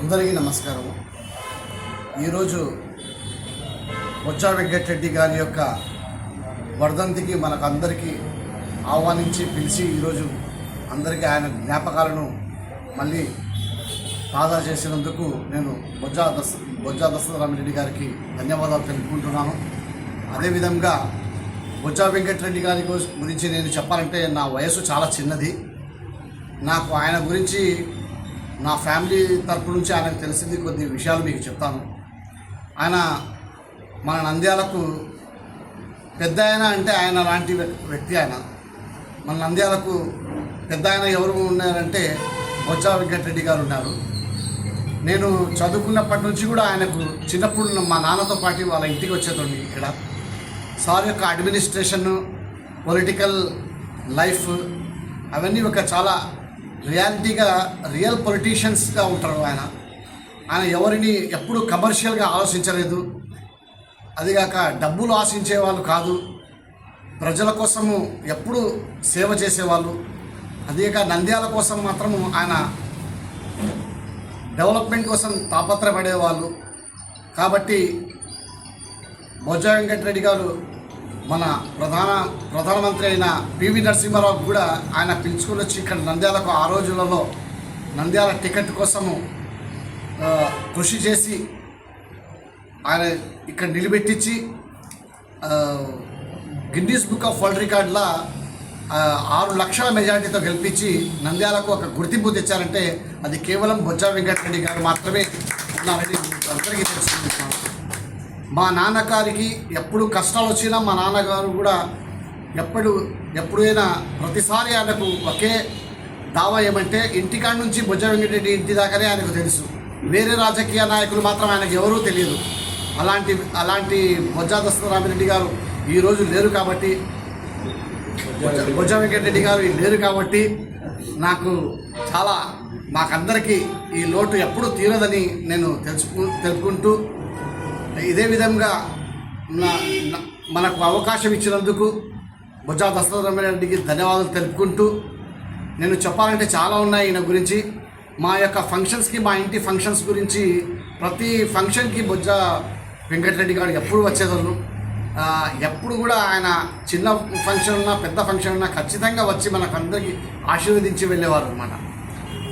అందరికీ నమస్కారం. ఈరోజు బొచ్చా వెంకటరెడ్డి గారి యొక్క వర్ధంతికి మనకు అందరికీ ఆహ్వానించి పిలిచి ఈరోజు అందరికీ ఆయన జ్ఞాపకాలను మళ్ళీ తాజా చేసినందుకు నేను బొజ్జా దస్ బొజ్జా దశరథరామిరెడ్డి గారికి ధన్యవాదాలు తెలుపుకుంటున్నాను. అదేవిధంగా బొజ్జా వెంకటరెడ్డి గారి గురించి నేను చెప్పాలంటే నా వయసు చాలా చిన్నది. నాకు ఆయన గురించి నా ఫ్యామిలీ తరపు నుంచి ఆయనకు తెలిసింది కొద్ది విషయాలు మీకు చెప్తాను. ఆయన మన నంద్యాలకు పెద్ద ఆయన అంటే ఆయన లాంటి వ్యక్- వ్యక్తి ఆయన. మన నంద్యాలకు పెద్ద ఆయన ఎవరు ఉన్నారంటే బొజ్జా వెంకటరెడ్డి గారు ఉన్నారు. నేను చదువుకున్నప్పటి నుంచి కూడా ఆయనకు చిన్నప్పుడు మా నాన్నతో పాటు వాళ్ళ ఇంటికి వచ్చేదండి ఇక్కడ. సార్ యొక్క అడ్మినిస్ట్రేషన్ పొలిటికల్ లైఫ్ అవన్నీ ఒక చాలా రియాలిటీగా రియల్ పొలిటీషియన్స్గా ఉంటారు ఆయన. ఆయన ఎవరిని ఎప్పుడు కమర్షియల్గా ఆలోచించలేదు. అదిగాక డబ్బులు ఆశించే వాళ్ళు కాదు. ప్రజల కోసము ఎప్పుడు సేవ చేసేవాళ్ళు. అదేగాక నంద్యాల కోసం మాత్రము ఆయన డెవలప్మెంట్ కోసం తాపత్రపడేవాళ్ళు కాబట్టి బొజ్జా వెంకటరెడ్డి గారు మన ప్రధాన ప్రధానమంత్రి అయిన పివి నరసింహారావు కూడా ఆయన పిలుచుకుని వచ్చి ఇక్కడ నంద్యాలకు ఆ రోజులలో నంద్యాల టికెట్ కోసము కృషి చేసి ఆయన ఇక్కడ నిలబెట్టించి గిన్నీస్ బుక్ ఆఫ్ వరల్డ్ రికార్డ్లా ఆరు లక్షల మెజార్టీతో గెలిపించి నంద్యాలకు ఒక గుర్తింపు తెచ్చారంటే అది కేవలం బొజ్జా వెంకటరెడ్డి గారు మాత్రమే ఉన్నారని అందరికీ తెలుసుకుంటున్నాను మా నాన్నగారికి ఎప్పుడు కష్టాలు వచ్చినా మా నాన్నగారు కూడా ఎప్పుడు ఎప్పుడైనా ప్రతిసారి ఆయనకు ఒకే దావా ఏమంటే ఇంటికాడ నుంచి బొజ్జ వెంకటరెడ్డి ఇంటి దాకానే ఆయనకు తెలుసు. వేరే రాజకీయ నాయకులు మాత్రం ఆయనకు ఎవరూ తెలియదు. అలాంటి అలాంటి బొజ్జా దస్తరామిరెడ్డి గారు ఈరోజు లేరు కాబట్టి బొజ్జ బొజ్జ వెంకటరెడ్డి గారు లేరు కాబట్టి నాకు చాలా మాకందరికీ ఈ లోటు ఎప్పుడూ తీరదని నేను తెలుసుకు తెలుపుకుంటూ ఇదే విధంగా నా- మనకు అవకాశం ఇచ్చినందుకు బుజ్జా దశరథరెడ్డికి ధన్యవాదాలు తెలుపుకుంటూ నేను చెప్పాలంటే చాలా ఉన్నాయి ఈయన గురించి. మా యొక్క ఫంక్షన్స్కి మా ఇంటి ఫంక్షన్స్ గురించి ప్రతి ఫంక్షన్కి బొజ్జ వెంకటరెడ్డి గారు ఎప్పుడు వచ్చేదారు ఎప్పుడు కూడా ఆయన చిన్న ఫంక్షన్ ఉన్నా పెద్ద ఫంక్షన్ ఉన్నా ఖచ్చితంగా వచ్చి మనకు అందరికీ ఆశీర్వదించి వెళ్ళేవారు అనమాట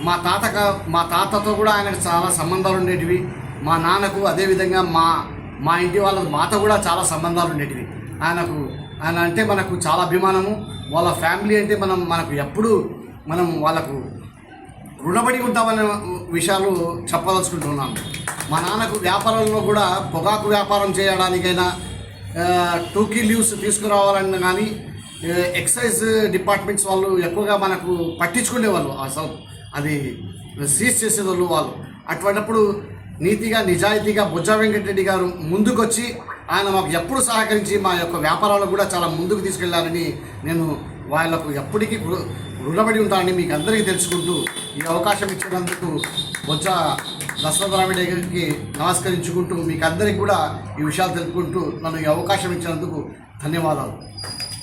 మా తాతక మా తాతతో కూడా ఆయనకు చాలా సంబంధాలు ఉండేటివి. మా నాన్నకు అదేవిధంగా మా మా ఇంటి వాళ్ళ మాతో కూడా చాలా సంబంధాలు ఉండేటివి. ఆయనకు ఆయన అంటే మనకు చాలా అభిమానము. వాళ్ళ ఫ్యామిలీ అంటే మనం మనకు ఎప్పుడూ మనం వాళ్ళకు రుణపడి ఉంటామనే విషయాలు చెప్పదలుచుకుంటున్నాను మా నాన్నకు వ్యాపారంలో కూడా పొగాకు వ్యాపారం చేయడానికైనా టూకీ లీవ్స్ తీసుకురావాలన్నా కానీ ఎక్సైజ్ డిపార్ట్మెంట్స్ వాళ్ళు ఎక్కువగా మనకు పట్టించుకునేవాళ్ళు. అసలు అది సీజ్ చేసేవాళ్ళు వాళ్ళు. అటువంటిప్పుడు నీతిగా నిజాయితీగా బుజ్జ వెంకటరెడ్డి గారు ముందుకొచ్చి ఆయన మాకు ఎప్పుడు సహకరించి మా యొక్క వ్యాపారాలు కూడా చాలా ముందుకు తీసుకెళ్ళారని నేను వాళ్ళకు ఎప్పటికీ రుణపడి ఉంటానని మీకు అందరికీ తెలుసుకుంటూ ఈ అవకాశం ఇచ్చినందుకు బొజ్జ దశరథరామిడి గారికి నమస్కరించుకుంటూ మీకు అందరికీ కూడా ఈ విషయాలు తెలుపుకుంటూ నన్ను ఈ అవకాశం ఇచ్చినందుకు ధన్యవాదాలు.